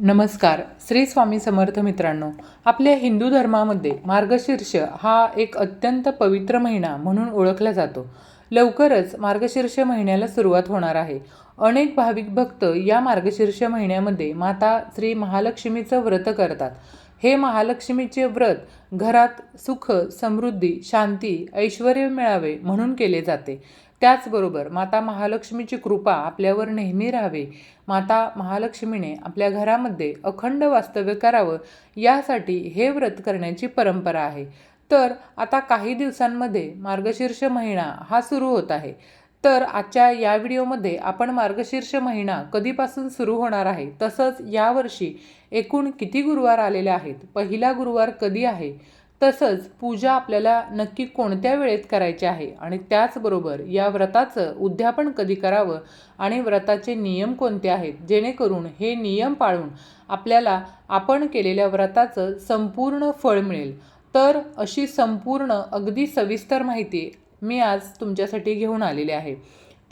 नमस्कार. श्री स्वामी समर्थ मित्रांनो आपल्या हिंदू धर्मामध्ये मार्गशीर्ष हा एक अत्यंत पवित्र महिना म्हणून ओळखला जातो. लवकरच मार्गशीर्ष महिन्याला सुरुवात होणार आहे. अनेक भाविक भक्त या मार्गशीर्ष महिन्यामध्ये माता श्री महालक्ष्मीचं व्रत करतात. हे महालक्ष्मीचे व्रत घरात सुख समृद्धी शांती ऐश्वर मिळावे म्हणून केले जाते. त्याचबरोबर माता महालक्ष्मीची कृपा आपल्यावर नेहमी राहावे. माता महालक्ष्मीने आपल्या घरामध्ये अखंड वास्तव्य करावं यासाठी हे व्रत करण्याची परंपरा आहे. तर आता काही दिवसांमध्ये मार्गशीर्ष महिना हा सुरू होत आहे. तर आजच्या या व्हिडिओमध्ये आपण मार्गशीर्ष महिना कधीपासून सुरू होणार आहे? तसंच यावर्षी एकूण किती गुरुवार आलेले आहेत? पहिला गुरुवार कधी आहे? तसंच पूजा आपल्याला नक्की कोणत्या वेळेत करायची आहे? आणि त्याचबरोबर या व्रताचं उद्यापन कधी करावं? आणि व्रताचे नियम कोणते आहेत? जेणेकरून हे नियम पाळून आपल्याला आपण केलेल्या व्रताचं संपूर्ण फळ मिळेल. तर अशी संपूर्ण अगदी सविस्तर माहिती मी आज तुमच्यासाठी घेऊन आलेले आहे.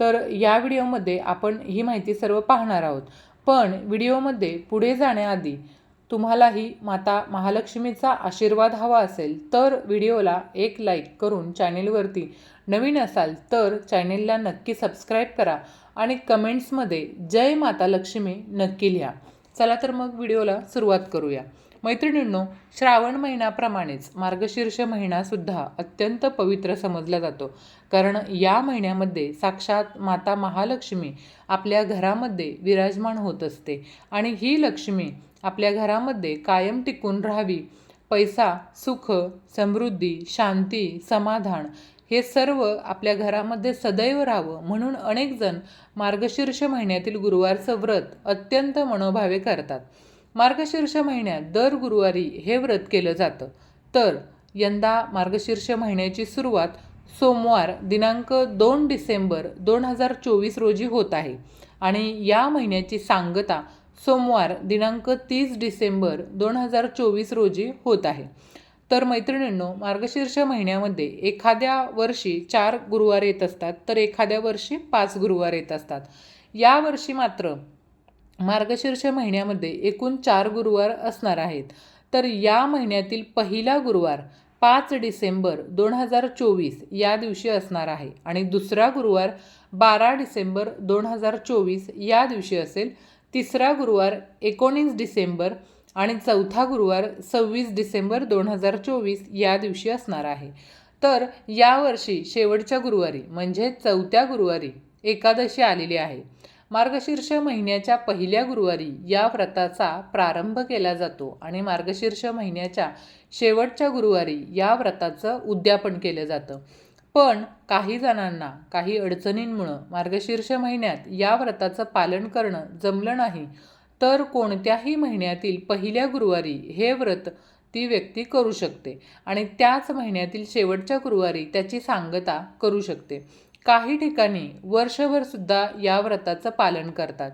तर या व्हिडिओमध्ये आपण ही माहिती सर्व पाहणार आहोत. पण व्हिडिओमध्ये पुढे जाण्याआधी तुम्हालाही माता महालक्ष्मीचा आशीर्वाद हवा असेल तर व्हिडिओला एक लाईक करून चॅनेलवरती नवीन असाल तर चॅनेलला नक्की सबस्क्राईब करा आणि कमेंट्समध्ये जय माता लक्ष्मी नक्की लिहा. चला तर मग व्हिडिओला सुरुवात करूया. मैत्रिणींनो श्रावण महिन्याप्रमाणेच मार्गशीर्ष महिनासुद्धा अत्यंत पवित्र समजला जातो. कारण या महिन्यामध्ये साक्षात माता महालक्ष्मी आपल्या घरामध्ये विराजमान होत असते आणि ही लक्ष्मी आपल्या घरामध्ये कायम टिकून राहावी. पैसा सुख समृद्धी शांती समाधान हे सर्व आपल्या घरामध्ये सदैव राहावं म्हणून अनेकजण मार्गशीर्ष महिन्यातील गुरुवारचं व्रत अत्यंत मनोभावे करतात. मार्गशीर्ष महिन्यात दर गुरुवारी हे व्रत केलं जातं. तर यंदा मार्गशीर्ष महिन्याची सुरुवात सोमवार दिनांक दोन डिसेंबर दोन हजार चोवीस रोजी होत आहे आणि या महिन्याची सांगता सोमवार दिनांक तीस डिसेंबर दोन हजार चोवीस रोजी होत आहे. तर मैत्रिणींनो मार्गशीर्ष महिन्यामध्ये एखाद्या वर्षी चार गुरुवार येत असतात तर एखाद्या वर्षी पाच गुरुवार येत असतात. या वर्षी मात्र मार्गशीर्ष महिन्यामध्ये एकूण चार गुरुवार असणार आहेत. तर या महिन्यातील पहिला गुरुवार पाच डिसेंबर दोन हजार चोवीस या दिवशी असणार आहे आणि दुसरा गुरुवार बारा डिसेंबर दोन हजार चोवीस या दिवशी असेल. तिसरा गुरुवार एकोणीस डिसेंबर आणि चौथा गुरुवार सव्वीस डिसेंबर दोन हजार चोवीस या दिवशी असणार आहे. तर यावर्षी शेवटच्या गुरुवारी म्हणजे चौथ्या गुरुवारी एकादशी आलेली आहे. मार्गशीर्ष महिन्याच्या पहिल्या गुरुवारी या व्रताचा प्रारंभ केला जातो आणि मार्गशीर्ष महिन्याच्या शेवटच्या गुरुवारी या व्रताचं उद्यापन केलं जातं. पण काही जणांना काही अडचणींमुळं मार्गशीर्ष महिन्यात या व्रताचं पालन करणं जमलं नाही. तर कोणत्याही महिन्यातील पहिल्या गुरुवारी हे व्रत ती व्यक्ती करू शकते आणि त्याच महिन्यातील शेवटच्या गुरुवारी त्याची सांगता करू शकते. काही ठिकाणी वर्षभरसुद्धा या व्रताचं पालन करतात.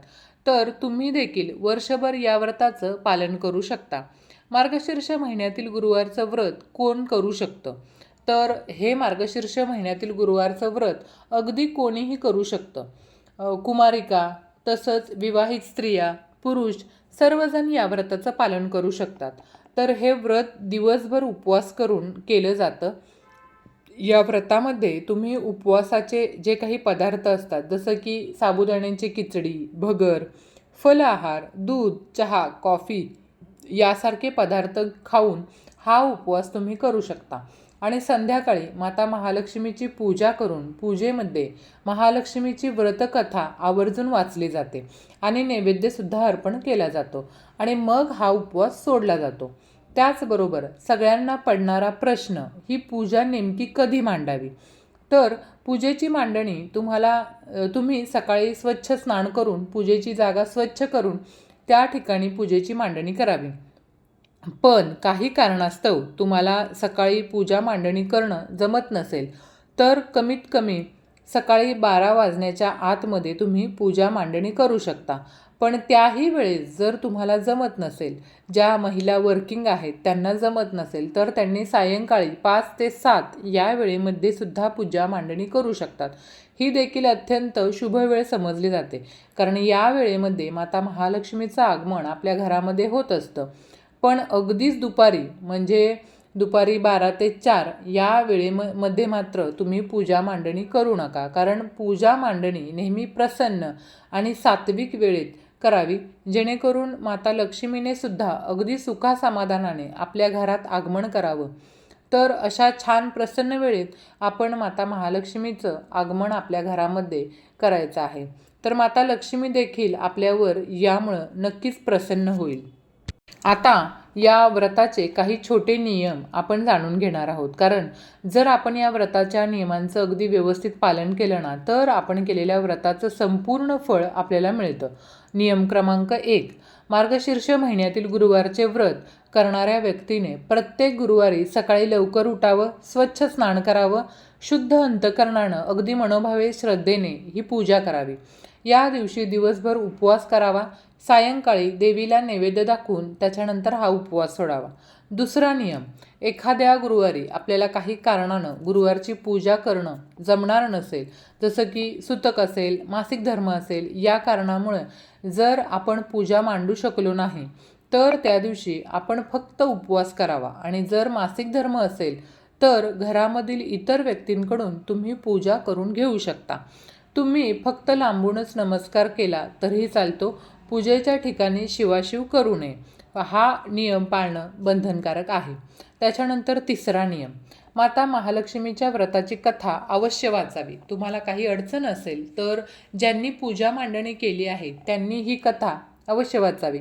तर तुम्ही देखील वर्षभर या व्रताचं पालन करू शकता. मार्गशीर्ष महिन्यातील गुरुवारचं व्रत कोण करू शकतं? तर हे मार्गशीर्ष महिन्यातील गुरुवारचं व्रत अगदी कोणीही करू शकतं. कुमारिका तसंच विवाहित स्त्रिया पुरुष सर्वजण या व्रताचं पालन करू शकतात. तर हे व्रत दिवसभर उपवास करून केलं जातं. या व्रतामध्ये तुम्ही उपवासाचे जे काही पदार्थ असतात जसं की साबुदाण्यांची खिचडी भगर फल आहार दूध चहा कॉफी यासारखे पदार्थ खाऊन हा उपवास तुम्ही करू शकता. आणि संध्याकाळी माता महालक्ष्मीची पूजा करून पूजेमध्ये महालक्ष्मीची व्रतकथा आवर्जून वाचली जाते आणि नैवेद्यसुद्धा अर्पण केला जातो आणि मग हा उपवास सोडला जातो. त्याचबरोबर सगळ्यांना पडणारा प्रश्न ही पूजा नेमकी कधी मांडावी? तर पूजेची मांडणी तुम्हाला तुम्ही सकाळी स्वच्छ स्नान करून पूजेची जागा स्वच्छ करून त्या ठिकाणी पूजेची मांडणी करावी. पण काही कारणास्तव तुम्हाला सकाळी पूजा मांडणी करणं जमत नसेल तर कमीत कमी सकाळी बारा वाजण्याच्या आतमध्ये तुम्ही पूजा मांडणी करू शकता. पण त्याही वेळेस जर तुम्हाला जमत नसेल ज्या महिला वर्किंग आहेत त्यांना जमत नसेल तर त्यांनी सायंकाळी पाच ते सात या वेळेमध्ये सुद्धा पूजा मांडणी करू शकतात. ही देखील अत्यंत शुभ वेळ समजली जाते कारण या वेळेमध्ये माता महालक्ष्मीचं आगमन आपल्या घरामध्ये होत असतं. पण अगदीच दुपारी म्हणजे दुपारी बारा ते चार या वेळेममध्ये मात्र तुम्ही पूजा मांडणी करू नका कारण पूजा मांडणी नेहमी प्रसन्न आणि सात्विक वेळेत करावी. जेणेकरून माता लक्ष्मीने सुद्धा अगदी सुखासमाधानाने आपल्या घरात आगमन करावं. तर अशा छान प्रसन्न वेळेत आपण माता महालक्ष्मीचं आगमन आपल्या घरामध्ये करायचं आहे. तर माता लक्ष्मी देखील आपल्यावर यामुळं नक्कीच प्रसन्न होईल. आता या व्रताचे काही छोटे नियम आपण जाणून घेणार आहोत. कारण जर आपण या व्रताच्या नियमांचं अगदी व्यवस्थित पालन केलं ना तर आपण केलेल्या व्रताचं संपूर्ण फळ आपल्याला मिळतं. नियम क्रमांक एक मार्गशीर्ष महिन्यातील गुरुवारचे व्रत करणाऱ्या व्यक्तीने प्रत्येक गुरुवारी सकाळी लवकर उठावं स्वच्छ स्नान करावं शुद्ध अंतकरणानं अगदी मनोभावे श्रद्धेने ही पूजा करावी. या दिवशी दिवसभर उपवास करावा. सायंकाळी देवीला नैवेद्य दाखवून त्याच्यानंतर हा उपवास सोडावा. दुसरा नियम एखाद्या गुरुवारी आपल्याला काही कारणानं गुरुवारची पूजा करणं जमणार नसेल जसं की सुतक असेल मासिक धर्म असेल या कारणामुळे जर आपण पूजा मांडू शकलो नाही तर त्या दिवशी आपण फक्त उपवास करावा. आणि जर मासिक धर्म असेल तर घरामधील इतर व्यक्तींकडून तुम्ही पूजा करून घेऊ शकता. तुम्ही फक्त लांबूनच नमस्कार केला तरीही चालतो. पूजेच्या ठिकाणी शिवाशिव करू नये. हा नियम पाळणं बंधनकारक आहे. त्याच्यानंतर तिसरा नियम. माता महालक्ष्मीच्या व्रताची कथा अवश्य वाचावी. तुम्हाला काही अडचण असेल तर ज्यांनी पूजा मांडणी केली आहे त्यांनी ही कथा अवश्य वाचावी.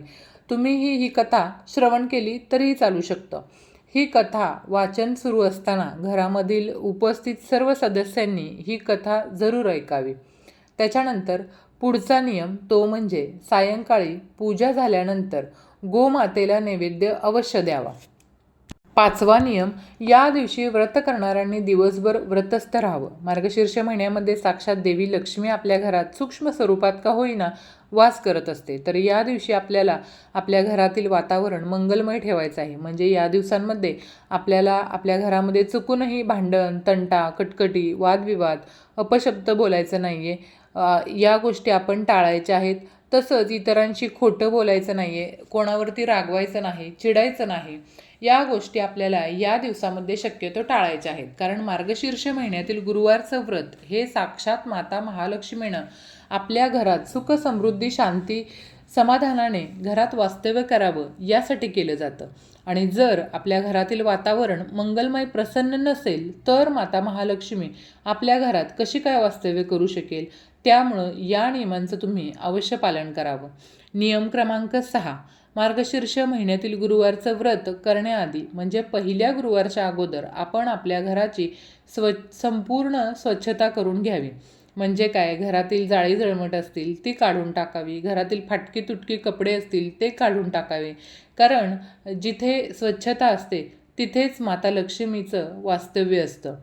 तुम्ही ही ही कथा श्रवण केली तरीही चालू शकतं. ही कथा वाचन सुरू असताना घरामधील उपस्थित सर्व सदस्यांनी ही कथा जरूर ऐकावी. त्याच्यानंतर पुढचा नियम तो म्हणजे सायंकाळी पूजा झाल्यानंतर गोमातेला नैवेद्य अवश्य द्यावा. पाचवा नियम या दिवशी व्रत करणाऱ्यांनी दिवसभर व्रतस्थ राहावं. मार्गशीर्ष महिन्यामध्ये साक्षात देवी लक्ष्मी आपल्या घरात सूक्ष्म स्वरूपात का होईना वास करत असते तर या दिवशी आपल्याला आपल्या घरातील वातावरण मंगलमय ठेवायचं आहे. म्हणजे या दिवसांमध्ये आपल्याला आपल्या घरामध्ये चुकूनही भांडण तंटा कटकटी वादविवाद अपशब्द बोलायचं नाही आहे या गोष्टी आपण टाळायच्या आहेत. तसंच इतरांशी खोटं बोलायचं नाही आहे कोणावरती रागवायचं नाही चिडायचं नाही. या गोष्टी आपल्याला या दिवसामध्ये शक्यतो टाळायच्या आहेत. कारण मार्गशीर्ष महिन्यातील गुरुवारचं व्रत हे साक्षात माता महालक्ष्मीनं आपल्या घरात सुख समृद्धी शांती समाधानाने घरात वास्तव्य करावं यासाठी केलं जातं. आणि जर आपल्या घरातील वातावरण मंगलमय प्रसन्न नसेल तर माता महालक्ष्मी आपल्या घरात कशी काय वास्तव्य करू शकेल? त्यामुळं या नियमांचं तुम्ही अवश्य पालन करावं. नियम क्रमांक सहा मार्गशीर्ष महिन्यातील गुरुवारचं व्रत करण्याआधी म्हणजे पहिल्या गुरुवारच्या अगोदर आपण आपल्या घराची स्व संपूर्ण स्वच्छता करून घ्यावी. म्हणजे काय? घरातील जाळी जळमट असतील ती काढून टाकावी. घरातील फाटकी तुटकी कपडे असतील ते काढून टाकावे. कारण जिथे स्वच्छता असते तिथेच माता लक्ष्मीचं वास्तव्य असतं.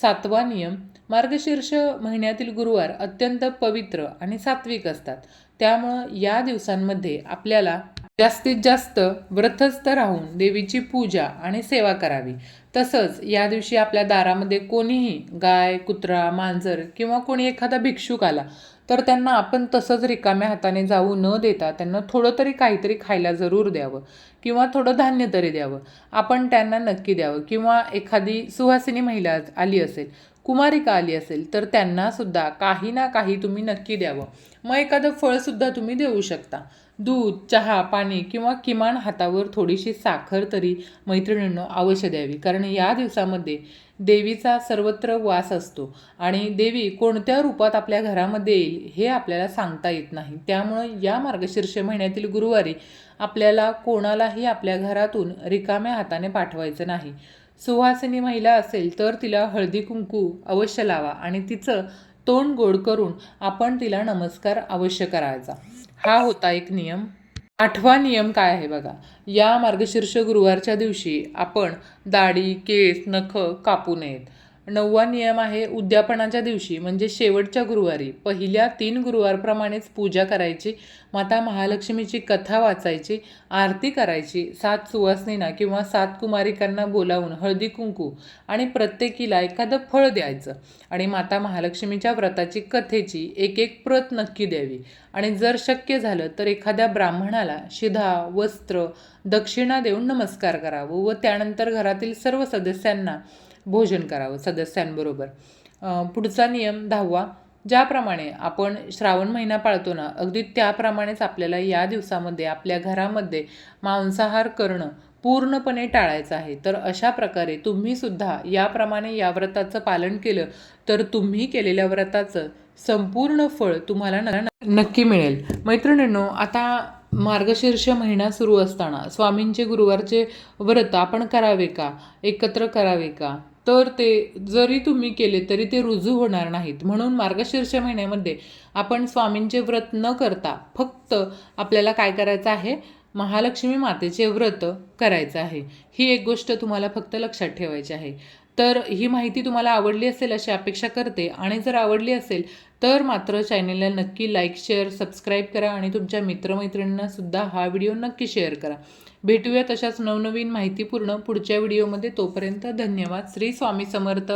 सातवा नियम मार्गशीर्ष महिन्यातील गुरुवार अत्यंत पवित्र आणि सात्विक असतात. त्यामुळं या दिवसांमध्ये आपल्याला जास्तीत जास्त व्रतस्थ राहून देवीची पूजा आणि सेवा करावी. तसंच या दिवशी आपल्या दारामध्ये कोणीही गाय कुत्रा मांजर किंवा कोणी एखादा भिक्षुक आला तर त्यांना आपण तसंच रिकाम्या हाताने जाऊ न देता त्यांना थोडं तरी काहीतरी खायला जरूर द्यावं किंवा थोडं धान्य तरी द्यावं. आपण त्यांना नक्की द्यावं किंवा एखादी सुहासिनी महिला आली असेल कुमारिका आली असेल तर त्यांनासुद्धा काही ना काही तुम्ही नक्की द्यावं. मग एखादं फळसुद्धा तुम्ही देऊ शकता. दूध चहा पाणी किंवा किमान हातावर थोडीशी साखर तरी मैत्रिणींनो अवश्य द्यावी. कारण या दिवसामध्ये देवीचा सर्वत्र वास असतो आणि देवी कोणत्या रूपात आपल्या घरामध्ये येईल हे आपल्याला सांगता येत नाही. त्यामुळं या मार्गशीर्ष महिन्यातील गुरुवारी आपल्याला कोणालाही आपल्या घरातून रिकाम्या हाताने पाठवायचं नाही. सुहासिनी महिला असेल तर तिला हळदी कुंकू अवश्य लावा आणि तिचं तोंड गोड करून आपण तिला नमस्कार अवश्य करायचा. हा होता एक नियम. आठवा नियम काय आहे बघा? या मार्गशीर्ष गुरुवारच्या दिवशी आपण दाढी केस नख कापू नयेत. नववा नियम आहे उद्यापनाच्या दिवशी म्हणजे शेवटच्या गुरुवारी. पहिल्या तीन गुरुवारप्रमाणेच पूजा करायची माता महालक्ष्मीची कथा वाचायची आरती करायची सात सुवासिनींना किंवा सात कुमारिकांना बोलावून हळदी कुंकू आणि प्रत्येकीला एखादं फळ द्यायचं आणि माता महालक्ष्मीच्या व्रताची कथेची एक एक प्रत नक्की द्यावी. आणि जर शक्य झालं तर एखाद्या ब्राह्मणाला शिधा वस्त्र दक्षिणा देऊन नमस्कार करावं व त्यानंतर घरातील सर्व सदस्यांना भोजन करावं सदस्यांबरोबर. पुढचा नियम दहावा ज्याप्रमाणे आपण श्रावण महिना पाळतो ना अगदी त्याप्रमाणेच आपल्याला या दिवसामध्ये आपल्या घरामध्ये मांसाहार करणं पूर्णपणे टाळायचं आहे. तर अशा प्रकारे तुम्हीसुद्धा याप्रमाणे या व्रताचं पालन केलं तर तुम्ही केलेल्या व्रताचं संपूर्ण फळ तुम्हाला न- नक्की मिळेल. मैत्रिणींनो आता मार्गशीर्ष महिना सुरू असताना स्वामींचे गुरुवारचे व्रत आपण करावे का? एकत्र करावे का? तर ते जरी तुम्ही केले तरी ते रुजू होणार नाहीत. म्हणून मार्गशीर्ष महिन्यामध्ये आपण स्वामींचे व्रत न करता फक्त आपल्याला काय करायचं आहे? महालक्ष्मी मातेचे व्रत करायचं आहे. ही एक गोष्ट तुम्हाला फक्त लक्षात ठेवायची आहे. तर ही माहिती तुम्हाला आवडली असेल अशी अपेक्षा करते. आणि जर आवडली असेल तर मात्र चॅनेलला नक्की लाईक शेअर सबस्क्राईब करा आणि तुमच्या मित्रमैत्रिणींनासुद्धा हा व्हिडिओ नक्की शेअर करा. भेटूया तशाच नवनवीन माहितीपूर्ण पुढच्या व्हिडिओमध्ये तोपर्यंत धन्यवाद. श्री स्वामी समर्थ.